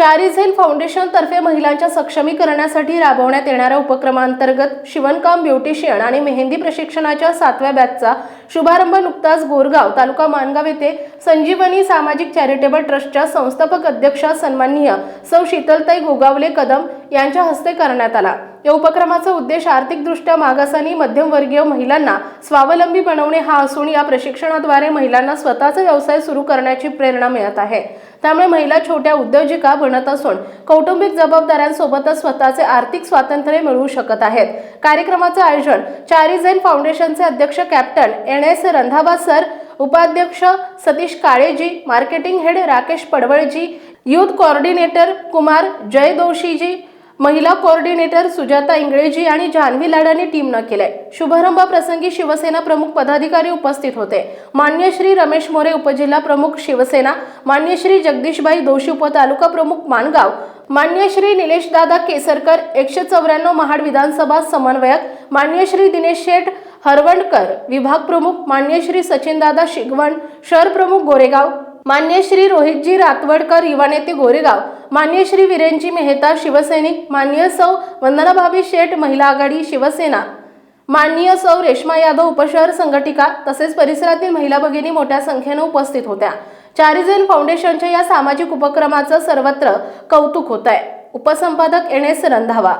चारिझेल foundation तर्फे महिलांच्या सक्षमीकरणासाठी राबवण्यात येणाऱ्या उपक्रमांतर्गत शिवणकाम ब्युटिशियन आणि मेहंदी प्रशिक्षणाच्या सातव्या बॅचचा शुभारंभ नुकताच गोरगाव तालुका मानगाव येथे संजीवनी सामाजिक चॅरिटेबल ट्रस्टच्या संस्थापक अध्यक्षा सन्माननीय सौ शीतलताई गोगावले कदम यांच्या हस्ते करण्यात आला. या उपक्रमाचा उद्देश आर्थिकदृष्ट्या मागास आणि मध्यमवर्गीय महिलांना स्वावलंबी बनवणे हा असून या प्रशिक्षणाद्वारे महिलांना स्वतःचा व्यवसाय सुरू करण्याची प्रेरणा मिळत आहे. त्यामुळे महिला छोट्या उद्योजिका बनत असून कौटुंबिक जबाबदाऱ्यांसोबतच स्वतःचे आर्थिक स्वातंत्र्य मिळवू शकत आहेत. कार्यक्रमाचं आयोजन चारिझेन फाउंडेशनचे अध्यक्ष captain N S Randhawa sir उपाध्यक्ष सतीश काळेजी मार्केटिंग हेड राकेश पडवळजी युथ कोऑर्डिनेटर कुमार जय दोशीजी महिला कोऑर्डिनेटर सुजाता इंगळेजी आणि जान्हवी लाडाने टीमनं केलंय. शुभारंभ प्रसंगी शिवसेना प्रमुख पदाधिकारी उपस्थित होते. मान्य श्री रमेश मोरे उपजिल्हा प्रमुख शिवसेना मान्य श्री जगदीशबाई दोषी उपतालुका प्रमुख माणगाव मान्य श्री निलेश दादा केसरकर एकशे चौऱ्याण्णव महाड विधानसभा समन्वयक मान्य श्री दिनेश शेठ हरवंडकर विभाग प्रमुख मान्य श्री सचिनदादा शिगवण शहर प्रमुख गोरेगाव मान्य श्री रोहितजी रातवडकर युवा नेते गोरेगाव. मान्य श्री विरेनजी मेहता शिवसैनिक. मान्य सौ वंदनाभाभी शेठ महिला आघाडी शिवसेना. माननीय सौ रेश्मा यादव उपशहर संघटिका तसेच परिसरातील महिला भगिनी मोठ्या संख्येनं उपस्थित होत्या. चारिजन फाउंडेशनच्या या सामाजिक उपक्रमाचं सर्वत्र कौतुक होत आहे उपसंपादक एन एस रंधावा